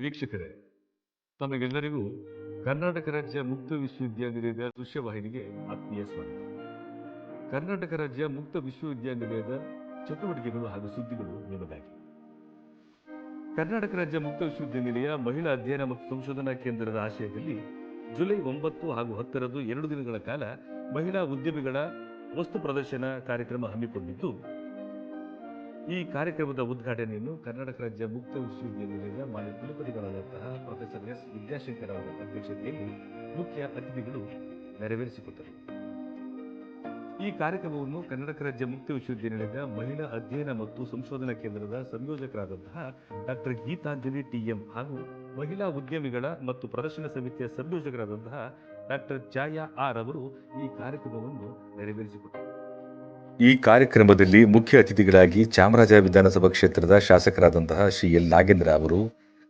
ವೀಕ್ಷಕರೇ, ತಮಗೆಲ್ಲರಿಗೂ ಕರ್ನಾಟಕ ರಾಜ್ಯ ಮುಕ್ತ ವಿಶ್ವವಿದ್ಯಾನಿಲಯದ ದೃಶ್ಯವಾಹಿನಿಗೆ ಆತ್ಮೀಯ ಸ್ವಾಗತ. ಕರ್ನಾಟಕ ರಾಜ್ಯ ಮುಕ್ತ ವಿಶ್ವವಿದ್ಯಾನಿಲಯದ ಚಟುವಟಿಕೆಗಳು ಹಾಗೂ ಸುದ್ದಿಗಳು ನಿಮಗಾಗಿ. ಕರ್ನಾಟಕ ರಾಜ್ಯ ಮುಕ್ತ ವಿಶ್ವವಿದ್ಯಾನಿಲಯ ಮಹಿಳಾ ಅಧ್ಯಯನ ಮತ್ತು ಸಂಶೋಧನಾ ಕೇಂದ್ರದ ಆಶಯದಲ್ಲಿ ಜುಲೈ ಒಂಬತ್ತು ಹಾಗೂ ಹತ್ತರಂದು ಎರಡು ದಿನಗಳ ಕಾಲ ಮಹಿಳಾ ಉದ್ಯಮಿಗಳ ವಸ್ತು ಪ್ರದರ್ಶನ ಕಾರ್ಯಕ್ರಮ ಹಮ್ಮಿಕೊಂಡಿದ್ದು ಈ ಕಾರ್ಯಕ್ರಮದ ಉದ್ಘಾಟನೆಯನ್ನು ಕರ್ನಾಟಕ ರಾಜ್ಯ ಮುಕ್ತ ವಿಶ್ವವಿದ್ಯಾನಿಲಯದ ಮಾನ್ಯ ಕುಲಪತಿಗಳಾದಂತಹ ಪ್ರೊಫೆಸರ್ ಎಸ್. ವಿದ್ಯಾಶಂಕರ್ ಅವರ ಅಧ್ಯಕ್ಷತೆಯಲ್ಲಿ ಮುಖ್ಯ ಅತಿಥಿಗಳು ನೆರವೇರಿಸಿಕೊಟ್ಟರು. ಈ ಕಾರ್ಯಕ್ರಮವನ್ನು ಕರ್ನಾಟಕ ರಾಜ್ಯ ಮುಕ್ತ ವಿಶ್ವವಿದ್ಯಾನಿಲಯದ ಮಹಿಳಾ ಅಧ್ಯಯನ ಮತ್ತು ಸಂಶೋಧನಾ ಕೇಂದ್ರದ ಸಂಯೋಜಕರಾದಂತಹ ಡಾಕ್ಟರ್ ಗೀತಾಂಜಲಿ ಟಿಎಂ ಹಾಗೂ ಮಹಿಳಾ ಉದ್ಯಮಿಗಳ ಮತ್ತು ಪ್ರದರ್ಶನ ಸಮಿತಿಯ ಸಂಯೋಜಕರಾದಂತಹ ಡಾಕ್ಟರ್ ಛಾಯಾ ಆರ್ ಅವರು ಈ ಕಾರ್ಯಕ್ರಮವನ್ನು ನೆರವೇರಿಸಿಕೊಟ್ಟರು. ಈ ಕಾರ್ಯಕ್ರಮದಲ್ಲಿ ಮುಖ್ಯ ಅತಿಥಿಗಳಾಗಿ ಚಾಮರಾಜ ವಿಧಾನಸಭಾ ಕ್ಷೇತ್ರದ ಶಾಸಕರಾದಂತಹ ಶ್ರೀ ಎಲ್ ನಾಗೇಂದ್ರ ಅವರು,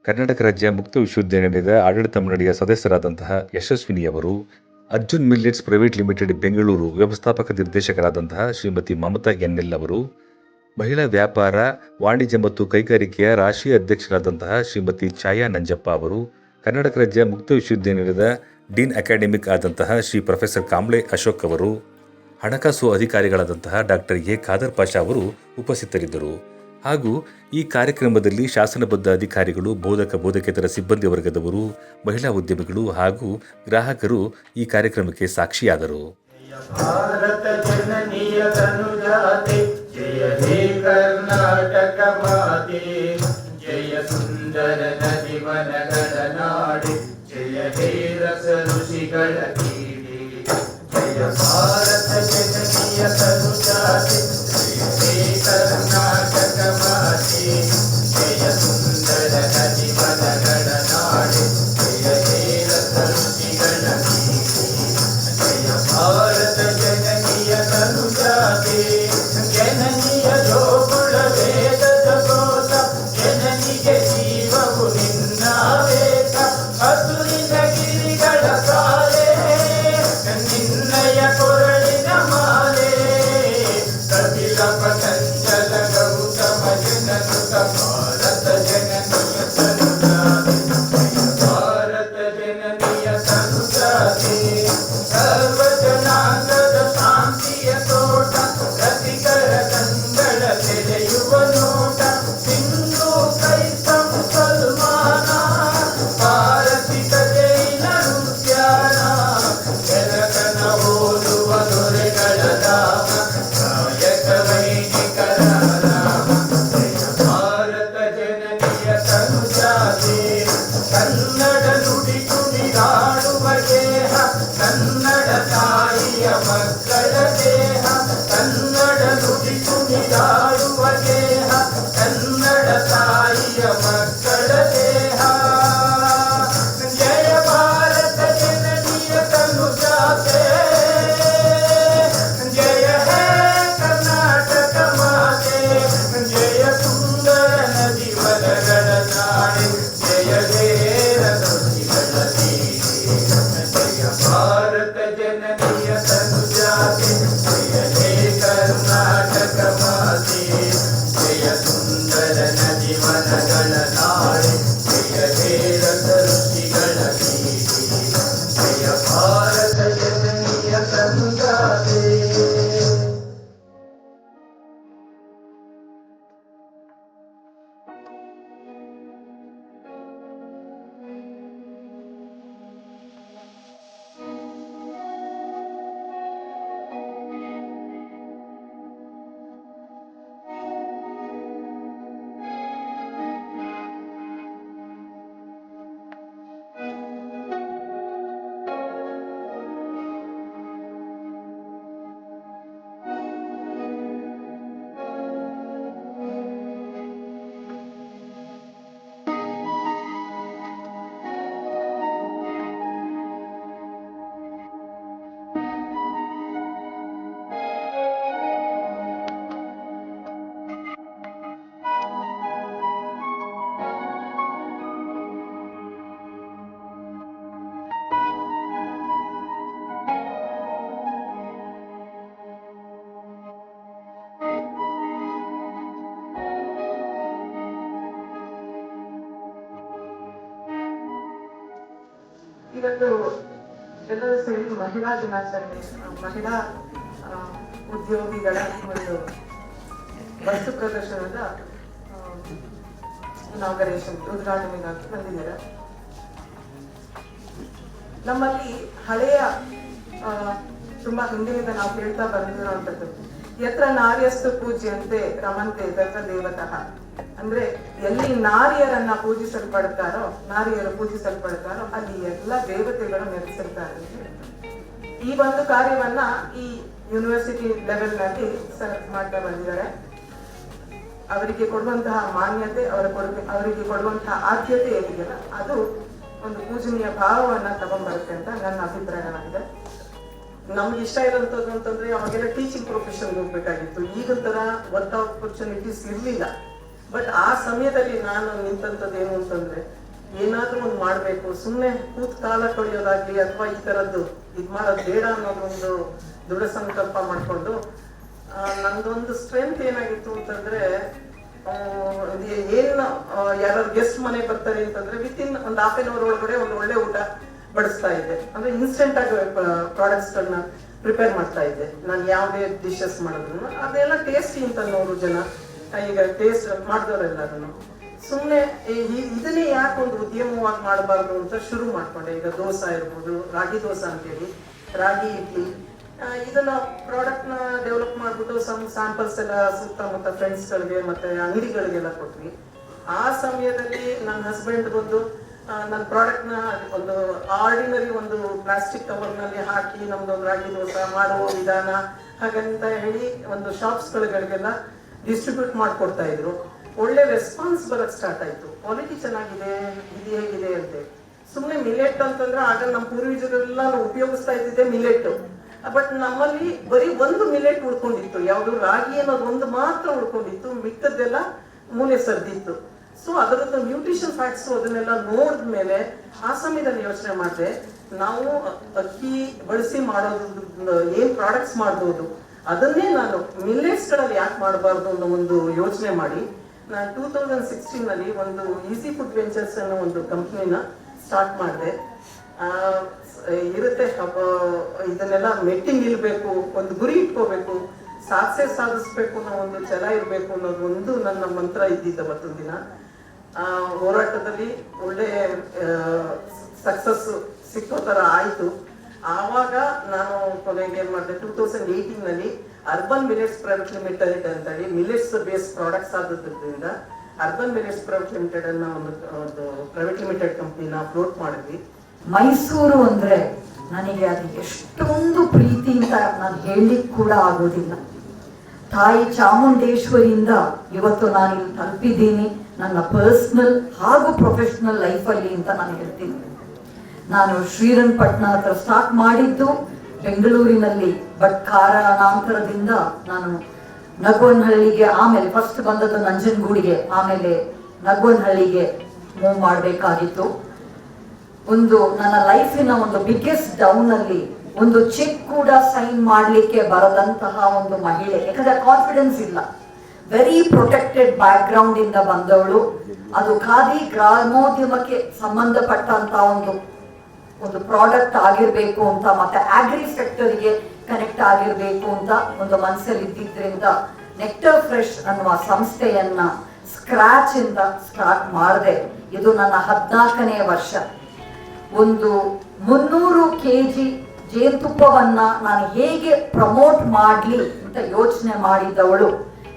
ಕರ್ನಾಟಕ ರಾಜ್ಯ ಮುಕ್ತ ವಿಶ್ವವಿದ್ಯಾನಿಲಯದ ಆಡಳಿತ ಮಂಡಳಿಯ ಸದಸ್ಯರಾದಂತಹ ಯಶಸ್ವಿನಿ ಅವರು, Arjun millets private limited Bengaluru ವ್ಯವಸ್ಥಾಪಕ ನಿರ್ದೇಶಕರಾದಂತಹ ಶ್ರೀಮತಿ ಮಮತಾ ಎನ್ಎಲ್ ಅವರು, ಮಹಿಳಾ ವ್ಯಾಪಾರ, ವಾಣಿಜ್ಯ ಮತ್ತು ಕೈಗಾರಿಕೆಯ ರಾಷ್ಟ್ರೀಯ ಅಧ್ಯಕ್ಷರಾದಂತಹ ಶ್ರೀಮತಿ ಛಾಯಾ ನಂಜಪ್ಪ ಅವರು, ಕರ್ನಾಟಕ ರಾಜ್ಯ ಮುಕ್ತ ವಿಶ್ವವಿದ್ಯಾನಿಲಯದ ಡೀನ್ ಅಕಾಡೆಮಿಕ್ ಆದಂತಹ ಶ್ರೀ ಪ್ರೊಫೆಸರ್ ಕಾಂಬ್ಳೆ ಅಶೋಕ್ ಅವರು ಹಣಕಾಸು ಅಧಿಕಾರಿಗಳಾದಂತಹ ಡಾಕ್ಟರ್ ಎ. ಖಾದರ್ ಪಾಷಾ ಅವರು ಉಪಸ್ಥಿತರಿದ್ದರು. ಹಾಗೂ ಈ ಕಾರ್ಯಕ್ರಮದಲ್ಲಿ ಶಾಸನಬದ್ಧ ಅಧಿಕಾರಿಗಳು, ಬೋಧಕ, ಬೋಧಕೇತರ ಸಿಬ್ಬಂದಿ ವರ್ಗದವರು, ಮಹಿಳಾ ಉದ್ಯಮಿಗಳು ಹಾಗೂ ಗ್ರಾಹಕರು ಈ ಕಾರ್ಯಕ್ರಮಕ್ಕೆ ಸಾಕ್ಷಿಯಾದರು. ಜಯ ತನುಜಾತೆ ಜಯ ಗೆಲ್ಲುವ ನೋಟ ಮಹಿಳಾ ದಿನಾಚರಣೆ ಮಹಿಳಾ ಉದ್ಯೋಗಿಗಳ ಒಂದು ವಸ್ತು ಪ್ರದರ್ಶನದ ಇನಾಗರೇಷನ್ ಉದ್ಘಾಟನೆಗಾಗಿ ಬಂದಿದ್ದಾರೆ. ನಮ್ಮಲ್ಲಿ ಹಳೆಯ ತುಂಬಾ ಹಿಂದಿನಿಂದ ನಾವು ಕೇಳ್ತಾ ಬಂದಿರುವಂತದ್ದು ಯತ್ರ ನಾರ್ಯಸ್ತು ಪೂಜ್ಯಂತೆ ರಮಂತೆ ತತ್ರ ದೇವತಃ. ಅಂದ್ರೆ ಎಲ್ಲಿ ನಾರಿಯರನ್ನ ಪೂಜಿಸಲ್ಪಡ್ತಾರೋ, ನಾರಿಯರು ಪೂಜಿಸಲ್ಪಡ್ತಾರೋ, ಅಲ್ಲಿ ಎಲ್ಲ ದೇವತೆಗಳು ನೆಲೆಸಿರ್ತಾರೆ. ಈ ಒಂದು ಕಾರ್ಯವನ್ನ ಈ ಯೂನಿವರ್ಸಿಟಿ ಲೆವೆಲ್ನಲ್ಲಿ ಸರ್ ಮಾಡ್ತಾ ಬಂದಿದ್ದಾರೆ. ಅವರಿಗೆ ಕೊಡುವಂತಹ ಮಾನ್ಯತೆ, ಅವರ ಕೊಡುಗೆ, ಅವರಿಗೆ ಕೊಡುವಂತಹ ಆದ್ಯತೆ ಏನಿದೆಯಲ್ಲ, ಅದು ಒಂದು ಪೂಜನೀಯ ಭಾವವನ್ನ ತಗೊಂಡ್ಬರುತ್ತೆ ಅಂತ ನನ್ನ ಅಭಿಪ್ರಾಯವಾಗಿದೆ. ನಮ್ಗೆ ಇಷ್ಟ ಇರೋಂಥದ್ದು ಅಂತಂದ್ರೆ ಅವಾಗೆಲ್ಲ ಟೀಚಿಂಗ್ ಪ್ರೊಫೆಷನ್ ಹೋಗ್ಬೇಕಾಗಿತ್ತು. ಈಗಿನ ತರ ವರ್ಕ್ ಆಪರ್ಚುನಿಟೀಸ್ ಇರಲಿಲ್ಲ. ಬಟ್ ಆ ಸಮಯದಲ್ಲಿ ನಾನು ನಿಂತಂಥದ್ದು ಏನು ಅಂತಂದ್ರೆ ಏನಾದ್ರೂ ಒಂದು ಮಾಡ್ಬೇಕು. ಸುಮ್ಮನೆ ಕೂತ್ ಕಾಲ ಕಳೆಯೋದಾಗ್ಲಿ ಅಥವಾ ಈ ತರದ್ದು, ಇದ್ ಮಾಡೋದು ಬೇಡ ಅನ್ನೋದೊಂದು ದೃಢ ಸಂಕಲ್ಪ ಮಾಡ್ಕೊಂಡು ನಂದೊಂದು ಸ್ಟ್ರೆಂತ್ ಏನಾಗಿತ್ತು ಅಂತಂದ್ರೆ ಏನ್ ಯಾರು ಗೆಸ್ಟ್ ಮನೆ ಬರ್ತಾರೆ ಅಂತಂದ್ರೆ ವಿತ್ ಇನ್ ಒಂದು ಹಾಫ್ ಎನ್ ಅವರ್ ಒಳಗಡೆ ಒಂದು ಒಳ್ಳೆ ಊಟ ಬಡಿಸ್ತಾ ಇದ್ದೆ. ಅಂದ್ರೆ ಇನ್ಸ್ಟೆಂಟ್ ಆಗಿ ಪ್ರಾಡಕ್ಟ್ಸ್ ಗಳನ್ನ ಪ್ರಿಪೇರ್ ಮಾಡ್ತಾ ಇದ್ದೆ. ನಾನು ಯಾವುದೇ ಡಿಶಸ್ ಮಾಡಿದ್ರು ಅದೆಲ್ಲ ಟೇಸ್ಟಿ ಅಂತ ನೂರು ಜನ, ಈಗ ಟೇಸ್ಟ್ ಮಾಡಿದವರೆಲ್ಲರೂ ಸುಮ್ಮನೆ ಇದನ್ನೇ ಯಾಕೆ ಒಂದು ಉದ್ಯಮವಾಗಿ ಮಾಡಬಾರ್ದು ಅಂತ ಶುರು ಮಾಡ್ಕೊಂಡೆ. ಈಗ ದೋಸೆ ಇರ್ಬೋದು ರಾಗಿ ದೋಸೆ ಅಂತೇಳಿ. ರಾಗಿ ಇಡ್ಲಿ. ಇದನ್ನ ಪ್ರಾಡಕ್ಟ್ನ ಡೆವಲಪ್ ಮಾಡ್ಬಿಟ್ಟು ಸಮ್ ಸ್ಯಾಂಪಲ್ಸ್ ಎಲ್ಲ ಸುತ್ತಮುತ್ತ ಫ್ರೆಂಡ್ಸ್ಗಳಿಗೆ ಮತ್ತೆ ಅಂಗಡಿಗಳಿಗೆಲ್ಲ ಕೊಟ್ವಿ. ಆ ಸಮಯದಲ್ಲಿ ನನ್ನ ಹಸ್ಬೆಂಡ್ ಬಂದು ನನ್ನ ಪ್ರಾಡಕ್ಟ್ನ ಒಂದು ಆರ್ಡಿನರಿ ಒಂದು ಪ್ಲಾಸ್ಟಿಕ್ ಕವರ್ನಲ್ಲಿ ಹಾಕಿ ನಮ್ದೊಂದು ರಾಗಿ ದೋಸೆ ಮಾಡುವ ವಿಧಾನ ಹಾಗಂತ ಹೇಳಿ ಒಂದು ಶಾಪ್ಸ್ ಗಳಿಗೆಲ್ಲ ಡಿಸ್ಟ್ರಿಬ್ಯೂಟ್ ಮಾಡ್ಕೊಡ್ತಾ ಇದ್ರು. ಒಳ್ಳೆ ರೆಸ್ಪಾನ್ಸ್ ಬರಕ್ ಸ್ಟಾರ್ಟ್ ಆಯ್ತು. ಕ್ವಾಲಿಟಿ ಚೆನ್ನಾಗಿದೆ, ಇದು ಹೇಗಿದೆ ಅಂತ. ಸುಮ್ಮನೆ ಮಿಲೆಟ್ ಅಂತಂದ್ರೆ ಆಗ ನಮ್ಮ ಪೂರ್ವಜರೆಲ್ಲ ಉಪಯೋಗಿಸ್ತಾ ಇದ್ದಿದ್ದೆ ಮಿಲೆಟ್ ಬಟ್ ನಮ್ಮಲ್ಲಿ ಬರೀ ಒಂದು ಮಿಲೆಟ್ ಉಳ್ಕೊಂಡಿತ್ತು. ಯಾವುದು ರಾಗಿ ಅನ್ನೋದು ಒಂದು ಮಾತ್ರ ಉಳ್ಕೊಂಡಿತ್ತು. ಮಿಕ್ಕದ್ದೆಲ್ಲ ಮೂಲೆ ಸರ್ದಿತ್ತು. ಸೊ ಅದರದ್ದು ನ್ಯೂಟ್ರಿಷನ್ ಫ್ಯಾಕ್ಟ್ಸ್ ಅದನ್ನೆಲ್ಲ ನೋಡಿದ್ಮೇಲೆ ಆ ಸಮಯದಲ್ಲಿ ಯೋಚನೆ ಮಾಡಿದೆ, ನಾವು ಅಕ್ಕಿ ಬಳಸಿ ಮಾಡೋದು ಏನ್ ಪ್ರಾಡಕ್ಟ್ಸ್ ಮಾಡ್ಬೋದು? ಅದನ್ನೇ ನಾನು ಮಿಲ್ಲೆಟ್ಸ್ಗಳಲ್ಲಿ ಯಾಕೆ ಮಾಡಬಾರ್ದು ಅನ್ನೋ ಒಂದು ಯೋಚನೆ ಮಾಡಿ. ನಾನು ಟೂ ತೌಸಂಡ್ ಸಿಕ್ಸ್ಟೀನ್ನಲ್ಲಿ ಒಂದು ಈಸಿ ಫುಡ್ ವೆಂಚರ್ಸ್ ಅನ್ನೋ ಒಂದು ಕಂಪ್ನಿನ ಸ್ಟಾರ್ಟ್ ಮಾಡಿದೆ. ಇರುತ್ತೆ ಅಬ್ಬ, ಇದನ್ನೆಲ್ಲ ಮೆಟ್ಟಿಂಗ್ ಇರಬೇಕು ಒಂದು ಗುರಿ ಇಟ್ಕೋಬೇಕು ಸಾಧಿಸೇ ಸಾಧಿಸ್ಬೇಕು ಅನ್ನೋ ಒಂದು ಛಲ ಇರಬೇಕು ಅನ್ನೋದು ಒಂದು ನನ್ನ ಮಂತ್ರ ಇದ್ದಿದ್ದ ಮತ್ತೊಂದು ದಿನ ಹೋರಾಟದಲ್ಲಿ ಒಳ್ಳೆ ಸಕ್ಸಸ್ ಸಿಕ್ಕೋ ಥರ ಆಯಿತು. ಆವಾಗ ನಾನು ಕೊನೆಗೆ ಏನು ಮಾಡಿದೆ ಟೂ ತೌಸಂಡ್ ಏಯ್ಟೀನ್ನಲ್ಲಿ ಅರ್ಬನ್ ಮಿಲೆಟ್ಸ್ ಪ್ರೈವೇಟ್ ಲಿಮಿಟೆಡ್ ಅಂತ ಹೇಳಿ ಮಿಲೆಟ್ಸ್ ಬೇಸ್ ಪ್ರಾಡಕ್ಟ್ಸ್ ಆದದ್ರಿಂದ ಅರ್ಬನ್ ಮಿಲೆಟ್ಸ್ ಪ್ರೈವೇಟ್ ಲಿಮಿಟೆಡ್ ಅನ್ನ ಒಂದು ಪ್ರೈವೇಟ್ ಲಿಮಿಟೆಡ್ ಕಂಪ್ನಿನ ಫ್ಲೋಟ್ ಮಾಡಿದ್ವಿ. ಮೈಸೂರು ಅಂದ್ರೆ ನನಗೆ ಅದು ಎಷ್ಟೊಂದು ಪ್ರೀತಿಯಿಂದ ನಾನು ಹೇಳಲಿಕ್ಕೆ ಕೂಡ ಆಗೋದಿಲ್ಲ. ತಾಯಿ ಚಾಮುಂಡೇಶ್ವರಿಯಿಂದ ಇವತ್ತು ನಾನು ಇಲ್ಲಿ ತಲುಪಿದ್ದೀನಿ. ನನ್ನ ಪರ್ಸ್ನಲ್ ಹಾಗೂ ಪ್ರೊಫೆಷನಲ್ ಲೈಫಲ್ಲಿ ಅಂತ ನಾನು ಹೇಳ್ತೀನಿ. ನಾನು ಶ್ರೀರಂಗಪಟ್ಟಣ ಹತ್ರ ಸ್ಟಾರ್ಟ್ ಮಾಡಿದ್ದು. ಬೆಂಗಳೂರಿನಲ್ಲಿ ಬಟ್ ಕಾರಣಾಂತರದಿಂದ ನಾನು ನಗುವನಹಳ್ಳಿಗೆ ಆಮೇಲೆ ಫಸ್ಟ್ ಬಂದದ್ದು ನಂಜನಗೂಡಿಗೆ, ಆಮೇಲೆ ನಗುವನಹಳ್ಳಿಗೆ ಮೂವ್ ಮಾಡಬೇಕಾಗಿತ್ತು. ಒಂದು ನನ್ನ ಲೈಫಿನ ಒಂದು ಬಿಗ್ಗೆಸ್ಟ್ ಡೌನ್ ಅಲ್ಲಿ ಒಂದು ಚೆಕ್ ಕೂಡ ಸೈನ್ ಮಾಡಲಿಕ್ಕೆ ಬರದಂತಹ ಒಂದು ಮಹಿಳೆ, ಯಾಕಂದ್ರೆ ಕಾನ್ಫಿಡೆನ್ಸ್ ಇಲ್ಲ. ವೆರಿ ಪ್ರೊಟೆಕ್ಟೆಡ್ ಬ್ಯಾಕ್ ಗ್ರೌಂಡ್ ಇಂದ ಬಂದವಳು. ಅದು ಖಾದಿ ಗ್ರಾಮೋದ್ಯಮಕ್ಕೆ ಸಂಬಂಧಪಟ್ಟಂತ ಒಂದು ಒಂದು ಪ್ರಾಡಕ್ಟ್ ಆಗಿರ್ಬೇಕು ಅಂತ, ಮತ್ತೆ ಆಗ್ರಿ ಸೆಕ್ಟರ್ಗೆ ಕನೆಕ್ಟ್ ಆಗಿರ್ಬೇಕು ಅಂತ ಒಂದು ಮನಸ್ಸಲ್ಲಿ ಇದ್ದಿದ್ರಿಂದ ನೆಕ್ಟರ್ ಫ್ರೆಶ್ ಅನ್ನುವ ಸಂಸ್ಥೆಯನ್ನ ಸ್ಕ್ರಾಚ್ ಇಂದ ಸ್ಟಾರ್ಟ್ ಮಾಡಿದೆ. ಇದು ನನ್ನ ಹದಿನಾಲ್ಕನೇ ವರ್ಷ. ಒಂದು ಮುನ್ನೂರು ಕೆ ಜಿ ಜೇನುತುಪ್ಪವನ್ನ ನಾನು ಹೇಗೆ ಪ್ರಮೋಟ್ ಮಾಡಲಿ ಅಂತ ಯೋಚನೆ ಮಾಡಿದವಳು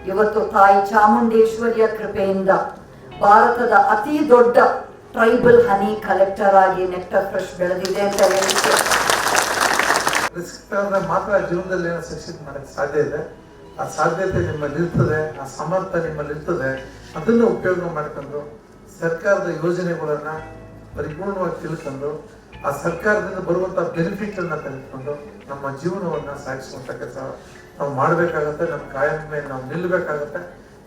ಇವತ್ತು ತಾಯಿ ಚಾಮುಂಡೇಶ್ವರಿಯ ಕೃಪೆಯಿಂದ ಭಾರತದ ಅತಿ ದೊಡ್ಡ ಟ್ರೈಬಲ್ ಹನಿ ಕಲೆಕ್ಟರ್ ಆಗಿ ನೆಕ್ಟರ್ ಫ್ರೆಶ್ ಬೆಳೆದಿದೆ ಅಂತ ರಿಸ್ಕ್ ಮಾತ್ರ ಜೀವನದಲ್ಲಿ ಏನೋ ಸಕ್ಸೆಸ್ ಮಾಡಕ್ಕೆ ಸಾಧ್ಯ ಇದೆ. ಆ ಸಾಧ್ಯತೆ ನಿಮ್ಮಲ್ಲಿ ಇರ್ತದೆ, ಆ ಸಮರ್ಥ ನಿಮ್ಮಲ್ಲಿ ಇರ್ತದೆ, ಅದನ್ನ ಉಪಯೋಗ ಮಾಡ್ಕೊಂಡು ಸರ್ಕಾರದ ಯೋಜನೆಗಳನ್ನ ಪರಿಪೂರ್ಣವಾಗಿ ತಿಳ್ಕೊಂಡು ಆ ಸರ್ಕಾರದಿಂದ ಬರುವಂತಹ ಬೆನಿಫಿಟ್ ಅನ್ನ ತೆಗೆದುಕೊಂಡು ನಮ್ಮ ಜೀವನವನ್ನ ಸಾಗಿಸುವಂತ ಕೆಲಸ ನಾವು ಮಾಡ್ಬೇಕಾಗತ್ತೆ, ನಮ್ಮ ಕಾಯಂ ಮೇಲೆ ನಾವು ನಿಲ್ಬೇಕಾಗತ್ತೆ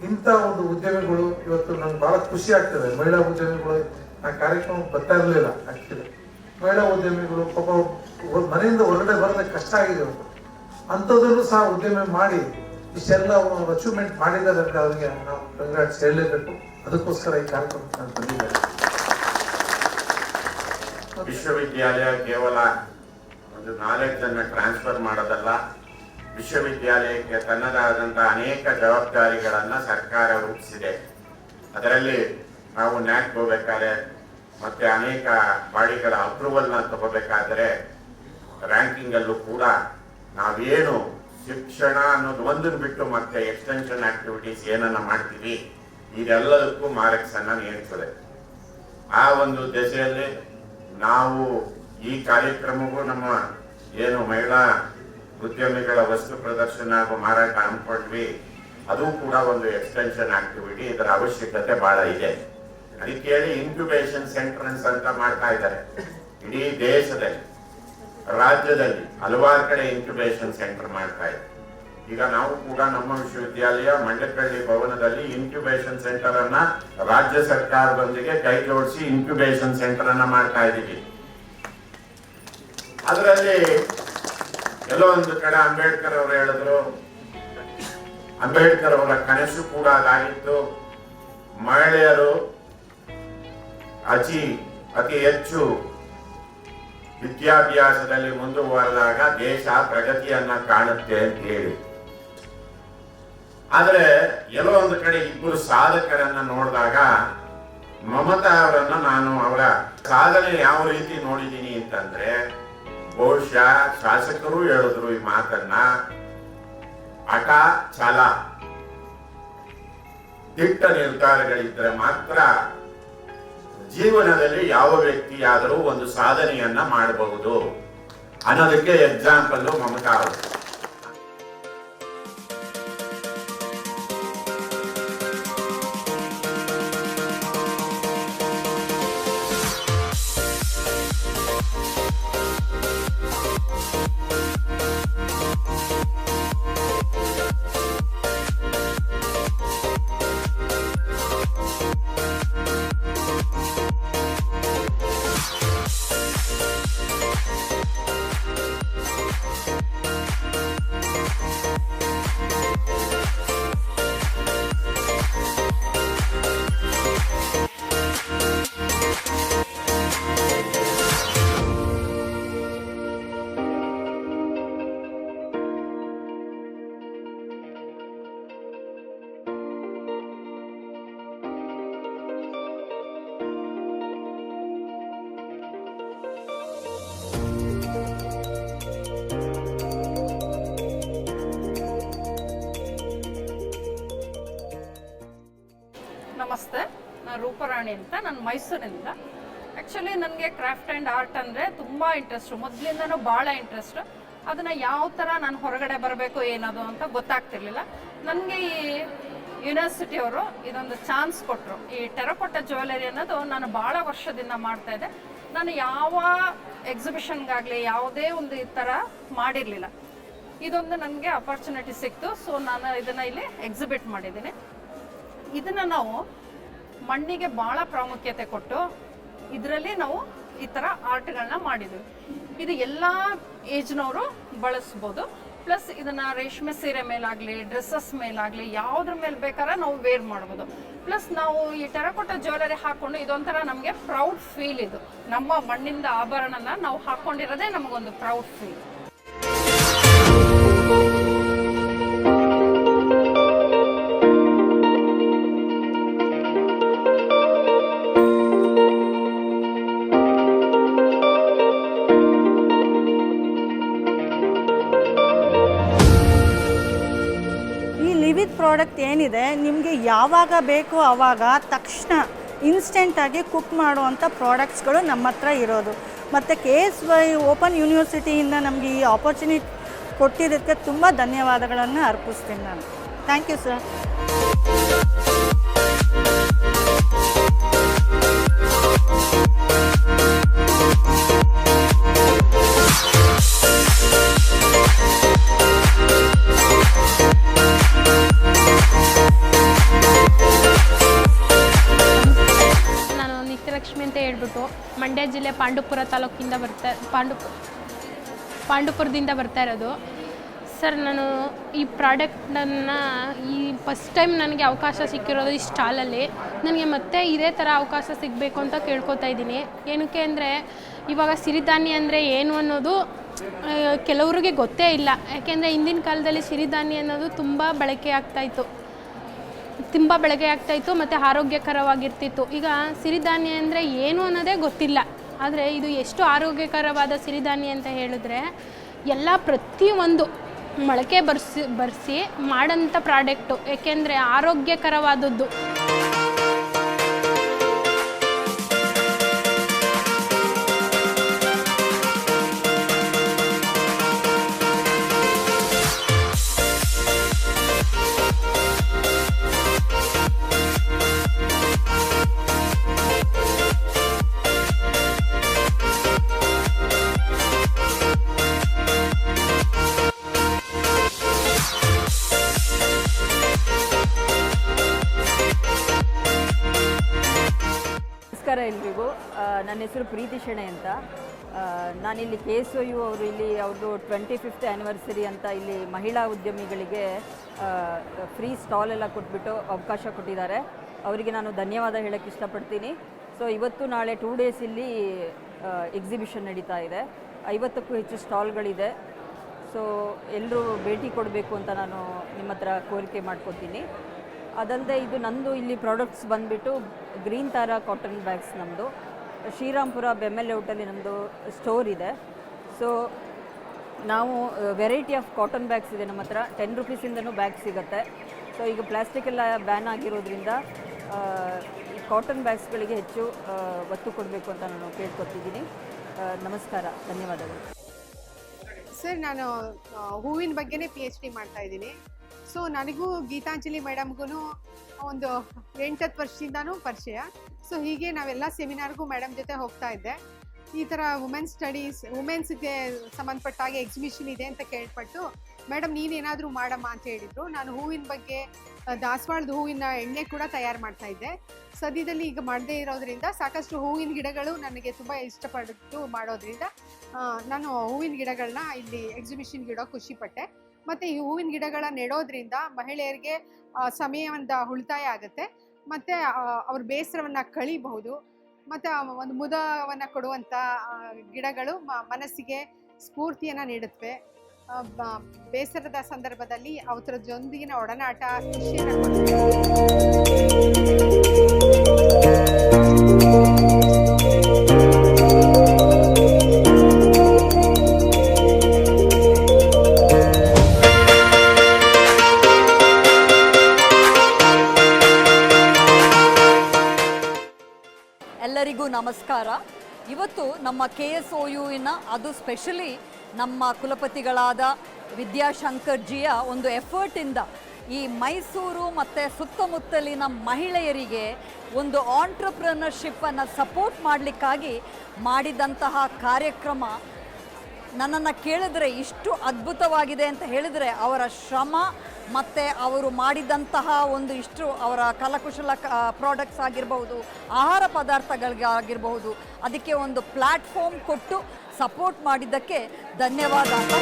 ಇಂಥ ಒಂದು ಉದ್ಯಮಿಗಳು ಇವತ್ತು ನನ್ಗೆ ಬಹಳ ಖುಷಿ ಆಗ್ತದೆ. ಮಹಿಳಾ ಉದ್ಯಮಿಗಳು ಆ ಕಾರ್ಯಕ್ರಮ ಬರ್ತಾ ಇರಲಿಲ್ಲ ಆಕ್ಚುಲಿ ಮಹಿಳಾ ಉದ್ಯಮಿಗಳು ಪಾಪ ಮನೆಯಿಂದ ಹೊರಗಡೆ ಬರೋದಕ್ಕೆ ಕಷ್ಟ ಆಗಿದೆ ಅವರು. ಅಂಥದ್ದನ್ನು ಸಹ ಉದ್ಯಮ ಮಾಡಿ, ಇಷ್ಟೆಲ್ಲ ಅಚೀವ್ಮೆಂಟ್ ಮಾಡಿದ್ದಾರೆ ಅಂದ್ರೆ ಅವ್ರಿಗೆ ನಾವು ಕಂಗ್ರಾಟ್ಸ್ ಹೇಳಲೇಬೇಕು. ಅದಕ್ಕೋಸ್ಕರ ಈ ಕಾರ್ಯಕ್ರಮಕ್ಕೆ ನಾನು ಬಂದಿದ್ದೇನೆ. ವಿಶ್ವವಿದ್ಯಾಲಯ ಕೇವಲ ಒಂದು ನಾಲೆಡ್ಜ್ ಅನ್ನು ಟ್ರಾನ್ಸ್ಫರ್ ಮಾಡೋದಲ್ಲ, ವಿಶ್ವವಿದ್ಯಾಲಯಕ್ಕೆ ತನ್ನದಾದಂತಹ ಅನೇಕ ಜವಾಬ್ದಾರಿಗಳನ್ನ ಸರ್ಕಾರ ರೂಪಿಸಿದೆ. ಅದರಲ್ಲಿ ನಾವು ನ್ಯಾಕ್ ಹೋಗ್ಬೇಕಾದ್ರೆ ಮತ್ತೆ ಅನೇಕ ಬಾಡಿಗಳ ಅಪ್ರೂವಲ್ನ ತಗೋಬೇಕಾದ್ರೆ ರ್ಯಾಂಕಿಂಗ್ ಅಲ್ಲೂ ಕೂಡ ನಾವೇನು ಶಿಕ್ಷಣ ಅನ್ನೋದು ಒಂದನ್ನು ಬಿಟ್ಟು ಮತ್ತೆ ಎಕ್ಸ್ಟೆನ್ಷನ್ ಆಕ್ಟಿವಿಟೀಸ್ ಏನನ್ನ ಮಾಡ್ತೀವಿ, ಇದೆಲ್ಲದಕ್ಕೂ ಮಾರ್ಕ್ಸ್ ಅನ್ನ ನೀಡುತ್ತದೆ ಆ ಒಂದು ದೆಸೆಯಲ್ಲಿ ನಾವು ಈ ಕಾರ್ಯಕ್ರಮಕ್ಕೂ ನಮ್ಮ ಏನು ಮಹಿಳಾ ಉದ್ಯಮಿಗಳ ವಸ್ತು ಪ್ರದರ್ಶನ ಹಾಗೂ ಮಾರಾಟ ಹಮ್ಮಿಕೊಂಡ್ವಿ, ಅದು ಕೂಡ ಒಂದು ಎಕ್ಸ್ಟೆನ್ಷನ್ ಆಕ್ಟಿವಿಟಿ ಇದರ ಅವಶ್ಯಕತೆ ಬಹಳ ಇದೆ. ಅದಕ್ಕೆ ಹೇಳಿ ಇನ್ಕ್ಯುಬೇಷನ್ ಸೆಂಟರ್ ಅಂತ ಮಾಡ್ತಾ ಇದ್ದಾರೆ. ಇಡೀ ದೇಶದಲ್ಲಿ, ರಾಜ್ಯದಲ್ಲಿ ಹಲವಾರು ಕಡೆ ಇನ್ಕ್ಯುಬೇಷನ್ ಸೆಂಟರ್ ಮಾಡ್ತಾ ಇದೆ. ಈಗ ನಾವು ಕೂಡ ನಮ್ಮ ವಿಶ್ವವಿದ್ಯಾಲಯ ಮಂಡಕಳ್ಳಿ ಭವನದಲ್ಲಿ ಇನ್ಕ್ಯುಬೇಷನ್ ಸೆಂಟರ್ ಅನ್ನ ರಾಜ್ಯ ಸರ್ಕಾರದೊಂದಿಗೆ ಕೈ ಜೋಡಿಸಿ ಇನ್ಕ್ಯುಬೇಷನ್ ಸೆಂಟರ್ ಅನ್ನ ಮಾಡ್ತಾ ಇದ್ದೀವಿ. ಅದರಲ್ಲಿ ಕೆಲವೊಂದು ಕಡೆ ಅಂಬೇಡ್ಕರ್ ಅವರು ಹೇಳಿದ್ರು. ಅಂಬೇಡ್ಕರ್ ಅವರ ಕನಸು ಕೂಡ ಅದಾಗಿತ್ತು. ಮಹಿಳೆಯರು ಅತಿ ಅತಿ ಹೆಚ್ಚು ವಿದ್ಯಾಭ್ಯಾಸದಲ್ಲಿ ಮುಂದುವರೆದಾಗ ದೇಶ ಪ್ರಗತಿಯನ್ನ ಕಾಣುತ್ತೆ ಅಂತ ಹೇಳಿ. ಆದ್ರೆ ಎಲ್ಲೋ ಒಂದು ಕಡೆ ಇಬ್ಬರು ಸಾಧಕರನ್ನ ನೋಡಿದಾಗ ಮಮತಾ ಅವರನ್ನ ನಾನು ಅವರ ಸಾಧನೆ ಯಾವ ರೀತಿ ನೋಡಿದ್ದೀನಿ ಅಂತಂದ್ರೆ, ಬಹುಶಃ ಶಾಸಕರು ಹೇಳಿದ್ರು ಈ ಮಾತನ್ನ ಹಠ ಛಲ. ದಿಟ್ಟ ನಿರ್ಧಾರಗಳಿದ್ರೆ ಮಾತ್ರ ಜೀವನದಲ್ಲಿ ಯಾವ ವ್ಯಕ್ತಿಯಾದರೂ ಒಂದು ಸಾಧನೆಯನ್ನ ಮಾಡಬಹುದು ಅನ್ನೋದಕ್ಕೆ ಎಕ್ಸಾಂಪಲ್ ಮಮತಾ ಅವರು. ಅಂತ, ನಾನು ಮೈಸೂರಿಂದ. ಆ್ಯಕ್ಚುಲಿ ನನಗೆ ಕ್ರಾಫ್ಟ್ ಆ್ಯಂಡ್ ಆರ್ಟ್ ಅಂದರೆ ತುಂಬ ಇಂಟ್ರೆಸ್ಟು ಮೊದಲಿಂದನೂ ಭಾಳ ಇಂಟ್ರೆಸ್ಟು ಅದನ್ನು ಯಾವ ಥರ ನಾನು ಹೊರಗಡೆ ಬರಬೇಕು, ಏನದು ಅಂತ ಗೊತ್ತಾಗ್ತಿರ್ಲಿಲ್ಲ. ನನಗೆ ಈ ಯೂನಿವರ್ಸಿಟಿಯವರು ಇದೊಂದು ಚಾನ್ಸ್ ಕೊಟ್ಟರು ಈ ಟೆರಕೋಟ ಜ್ಯುವೆಲರಿ ಅನ್ನೋದು ನಾನು ಭಾಳ ವರ್ಷದಿಂದ ಮಾಡ್ತಾ ಇದ್ದೆ. ನಾನು ಯಾವ ಎಕ್ಸಿಬಿಷನ್ಗಾಗಲಿ ಯಾವುದೇ ಒಂದು ಈ ಥರ ಮಾಡಿರಲಿಲ್ಲ. ಇದೊಂದು ನನಗೆ ಅಪರ್ಚುನಿಟಿ ಸಿಕ್ತು. ಸೊ ನಾನು ಇದನ್ನು ಇಲ್ಲಿ ಎಕ್ಸಿಬಿಟ್ ಮಾಡಿದ್ದೀನಿ. ಇದನ್ನು ನಾವು ಮಣ್ಣಿಗೆ ಬಹಳ ಪ್ರಾಮುಖ್ಯತೆ ಕೊಟ್ಟು ಇದರಲ್ಲಿ ನಾವು ಈ ಥರ ಆರ್ಟ್ಗಳನ್ನ ಮಾಡಿದ್ವಿ. ಇದು ಎಲ್ಲ ಏಜ್ನವರು ಬಳಸ್ಬೋದು. ಪ್ಲಸ್ ಇದನ್ನ ರೇಷ್ಮೆ ಸೀರೆ ಮೇಲಾಗಲಿ, ಡ್ರೆಸ್ಸಸ್ ಮೇಲಾಗಲಿ ಯಾವುದ್ರ ಮೇಲೆ ಬೇಕಾದ್ರೆ ನಾವು ವೇರ್ ಮಾಡ್ಬೋದು. ಪ್ಲಸ್ ನಾವು ಈ ಟೆರಕೋಟ ಜ್ಯುವೆಲರಿ ಹಾಕೊಂಡು ಇದೊಂಥರ ನಮಗೆ ಪ್ರೌಡ್ ಫೀಲ್ ಇದು. ನಮ್ಮ ಮಣ್ಣಿಂದ ಆಭರಣನ ನಾವು ಹಾಕೊಂಡಿರೋದೇ ನಮಗೊಂದು ಪ್ರೌಡ್ ಫೀಲ್. ಪ್ರಾಡಕ್ಟ್ ಏನಿದೆ ನಿಮಗೆ ಯಾವಾಗ ಬೇಕೋ ಆವಾಗ ತಕ್ಷಣ ಇನ್ಸ್ಟೆಂಟಾಗಿ ಕುಕ್ ಮಾಡುವಂಥ ಪ್ರಾಡಕ್ಟ್ಸ್ಗಳು ನಮ್ಮ ಹತ್ರ ಇರೋದು. ಮತ್ತು ಕೆ ಎಸ್ ವೈ ಓಪನ್ ಯೂನಿವರ್ಸಿಟಿಯಿಂದ ನಮಗೆ ಈ ಆಪರ್ಚುನಿಟಿ ಕೊಟ್ಟಿದ್ದಕ್ಕೆ ತುಂಬ ಧನ್ಯವಾದಗಳನ್ನು ಅರ್ಪಿಸ್ತೀನಿ ನಾನು. ಥ್ಯಾಂಕ್ ಯು ಸರ್ ಪಾಂಡುಪುರ ತಾಲೂಕಿಂದ ಬರ್ತಾ ಪಾಂಡುಪುರ ಪಾಂಡುಪುರದಿಂದ ಬರ್ತಾ ಇರೋದು. ಸರ್, ನಾನು ಈ ಪ್ರಾಡಕ್ಟನ್ನು ಈ ಫಸ್ಟ್ ಟೈಮ್ ನನಗೆ ಅವಕಾಶ ಸಿಕ್ಕಿರೋದು ಈ ಸ್ಟಾಲಲ್ಲಿ. ನನಗೆ ಮತ್ತೆ ಇದೇ ಥರ ಅವಕಾಶ ಸಿಗಬೇಕು ಅಂತ ಕೇಳ್ಕೊತಾ ಇದ್ದೀನಿ. ಏನಕ್ಕೆ ಅಂದರೆ, ಇವಾಗ ಸಿರಿಧಾನ್ಯ ಅಂದರೆ ಏನು ಅನ್ನೋದು ಕೆಲವರಿಗೆ ಗೊತ್ತೇ ಇಲ್ಲ. ಯಾಕೆಂದರೆ, ಹಿಂದಿನ ಕಾಲದಲ್ಲಿ ಸಿರಿಧಾನ್ಯ ಅನ್ನೋದು ತುಂಬ ಬಳಕೆ ಆಗ್ತಾಯಿತ್ತು ತುಂಬ ಬಳಕೆ ಆಗ್ತಾಯಿತ್ತು ಮತ್ತು ಆರೋಗ್ಯಕರವಾಗಿರ್ತಿತ್ತು. ಈಗ ಸಿರಿಧಾನ್ಯ ಅಂದರೆ ಏನು ಅನ್ನೋದೇ ಗೊತ್ತಿಲ್ಲ. ಆದರೆ ಇದು ಎಷ್ಟು ಆರೋಗ್ಯಕರವಾದ ಸಿರಿಧಾನ್ಯ ಅಂತ ಹೇಳಿದ್ರೆ, ಎಲ್ಲ ಪ್ರತಿಯೊಂದು ಮೊಳಕೆ ಬರ್ಸಿ ಬರೆಸಿ ಮಾಡೋಂಥ ಪ್ರಾಡಕ್ಟು ಏಕೆಂದರೆ ಆರೋಗ್ಯಕರವಾದದ್ದು. ಪ್ರೀತಿ ಶೆಣೆ ಅಂತ. ನಾನಿಲ್ಲಿ ಕೆ ಎಸ್ ಒ ಯು ಅವರು ಇಲ್ಲಿ ಅವ್ರದ್ದು ಟ್ವೆಂಟಿ ಫಿಫ್ತ್ ಆ್ಯನಿವರ್ಸರಿ ಅಂತ ಇಲ್ಲಿ ಮಹಿಳಾ ಉದ್ಯಮಿಗಳಿಗೆ ಫ್ರೀ ಸ್ಟಾಲ್ ಎಲ್ಲ ಕೊಟ್ಬಿಟ್ಟು ಅವಕಾಶ ಕೊಟ್ಟಿದ್ದಾರೆ. ಅವರಿಗೆ ನಾನು ಧನ್ಯವಾದ ಹೇಳೋಕ್ಕೆ ಇಷ್ಟಪಡ್ತೀನಿ. ಸೊ ಇವತ್ತು ನಾಳೆ ಟೂ ಡೇಸ್ ಇಲ್ಲಿ ಎಕ್ಸಿಬಿಷನ್ ನಡೀತಾ ಇದೆ. ಐವತ್ತಕ್ಕೂ ಹೆಚ್ಚು ಸ್ಟಾಲ್ಗಳಿದೆ ಸೊ ಎಲ್ಲರೂ ಭೇಟಿ ಕೊಡಬೇಕು ಅಂತ ನಾನು ನಿಮ್ಮ ಹತ್ರ ಕೋರಿಕೆ ಮಾಡ್ಕೊತೀನಿ. ಅದಲ್ಲದೆ ಇದು ನಂದು ಇಲ್ಲಿ ಪ್ರಾಡಕ್ಟ್ಸ್ ಬಂದುಬಿಟ್ಟು ಗ್ರೀನ್ ತಾರಾ ಕಾಟನ್ ಬ್ಯಾಗ್ಸ್ ನಮ್ಮದು ಶ್ರೀರಾಮ್ಪುರ ಬೆಮ್ಮೆಲ್ ಔಟಲ್ಲಿ ನಮ್ಮದು ಸ್ಟೋರ್ ಇದೆ. ಸೊ ನಾವು ವೆರೈಟಿ ಆಫ್ ಕಾಟನ್ ಬ್ಯಾಗ್ಸ್ ಇದೆ ನಮ್ಮ ಹತ್ರ. ಟೆನ್ ರುಪೀಸಿಂದನೂ ಬ್ಯಾಗ್ ಸಿಗುತ್ತೆ. ಸೊ ಈಗ ಪ್ಲಾಸ್ಟಿಕ್ ಎಲ್ಲ ಬ್ಯಾನ್ ಆಗಿರೋದ್ರಿಂದ ಕಾಟನ್ ಬ್ಯಾಗ್ಸ್ಗಳಿಗೆ ಹೆಚ್ಚು ಒತ್ತು ಕೊಡಬೇಕು ಅಂತ ನಾನು ಕೇಳ್ಕೊತಿದ್ದೀನಿ. ನಮಸ್ಕಾರ. ಧನ್ಯವಾದಗಳು. ಸರ್, ನಾನು ಹೂವಿನ ಬಗ್ಗೆನೇ ಪಿ ಎಚ್ ಡಿ ಮಾಡ್ತಾ ಇದ್ದೀನಿ. ಸೊ ನನಗೂ ಗೀತಾಂಜಲಿ ಮೇಡಮ್ಗೂ ಒಂದು ಎಂಟತ್ತು ವರ್ಷದಿಂದನೂ ಪರಿಚಯ. ಸೊ ಹೀಗೆ ನಾವೆಲ್ಲ ಸೆಮಿನಾರ್ಗೂ ಮೇಡಮ್ ಜೊತೆ ಹೋಗ್ತಾ ಇದ್ದೆ. ಈ ಥರ ವುಮೆನ್ಸ್ ಸ್ಟಡೀಸ್ ವುಮೆನ್ಸ್ಗೆ ಸಂಬಂಧಪಟ್ಟ ಹಾಗೆ ಎಕ್ಸಿಬಿಷನ್ ಇದೆ ಅಂತ ಕೇಳ್ಪಟ್ಟು, ಮೇಡಮ್, ನೀನೇನಾದರೂ ಮಾಡಮ್ಮ ಅಂತ ಹೇಳಿದರು. ನಾನು ಹೂವಿನ ಬಗ್ಗೆ ದಾಸವಾಳದ ಹೂವಿನ ಎಣ್ಣೆ ಕೂಡ ತಯಾರು ಮಾಡ್ತಾ ಇದ್ದೆ. ಸದ್ಯದಲ್ಲಿ ಈಗ ಮಾಡದೇ ಇರೋದ್ರಿಂದ ಸಾಕಷ್ಟು ಹೂವಿನ ಗಿಡಗಳು ನನಗೆ ತುಂಬ ಇಷ್ಟಪಟ್ಟು ಮಾಡೋದ್ರಿಂದ ನಾನು ಹೂವಿನ ಗಿಡಗಳನ್ನ ಇಲ್ಲಿ ಎಕ್ಸಿಬಿಷನ್ಗೆ ಇಡೋ ಖುಷಿಪಟ್ಟೆ. ಮತ್ತು ಈ ಹೂವಿನ ಗಿಡಗಳ ನೆಡೋದ್ರಿಂದ ಮಹಿಳೆಯರಿಗೆ ಸಮಯವಂತ ಉಳಿತಾಯ ಆಗುತ್ತೆ. ಮತ್ತು ಅವ್ರ ಬೇಸರವನ್ನು ಕಳಿಬಹುದು. ಮತ್ತು ಒಂದು ಮುದವನ್ನು ಕೊಡುವಂಥ ಗಿಡಗಳು ಮನಸ್ಸಿಗೆ ಸ್ಫೂರ್ತಿಯನ್ನು ನೀಡುತ್ತವೆ. ಬೇಸರದ ಸಂದರ್ಭದಲ್ಲಿ ಅವರ ಜೊಂದಿಗಿನ ಒಡನಾಟ ಖುಷಿಯನ್ನು ಎಲ್ಲರಿಗೂ ನಮಸ್ಕಾರ. ಇವತ್ತು ನಮ್ಮ ಕೆ ಎಸ್ ಒ ಯುವಿನ ಅದು ಸ್ಪೆಷಲಿ ನಮ್ಮ ಕುಲಪತಿಗಳಾದ ವಿದ್ಯಾಶಂಕರ್ಜಿಯ ಒಂದು ಎಫರ್ಟಿಂದ ಈ ಮೈಸೂರು ಮತ್ತು ಸುತ್ತಮುತ್ತಲಿನ ಮಹಿಳೆಯರಿಗೆ ಒಂದು ಆಂಟ್ರಪ್ರನರ್ಶಿಪ್ಪನ್ನು ಸಪೋರ್ಟ್ ಮಾಡಲಿಕ್ಕಾಗಿ ಮಾಡಿದಂತಹ ಕಾರ್ಯಕ್ರಮ ನನ್ನನ್ನು ಕೇಳಿದರೆ ಇಷ್ಟು ಅದ್ಭುತವಾಗಿದೆ ಅಂತ ಹೇಳಿದರೆ ಅವರ ಶ್ರಮ ಮತ್ತು ಅವರು ಮಾಡಿದಂತಹ ಒಂದು ಇಷ್ಟು ಅವರ ಕಲಕುಶಲ ಪ್ರಾಡಕ್ಟ್ಸ್ ಆಗಿರಬಹುದು, ಆಹಾರ ಪದಾರ್ಥಗಳಿಗಾಗಿರಬಹುದು ಅದಕ್ಕೆ ಒಂದು ಪ್ಲ್ಯಾಟ್ಫಾರ್ಮ್ ಕೊಟ್ಟು ಸಪೋರ್ಟ್ ಮಾಡಿದ್ದಕ್ಕೆ ಧನ್ಯವಾದ ಅಂತ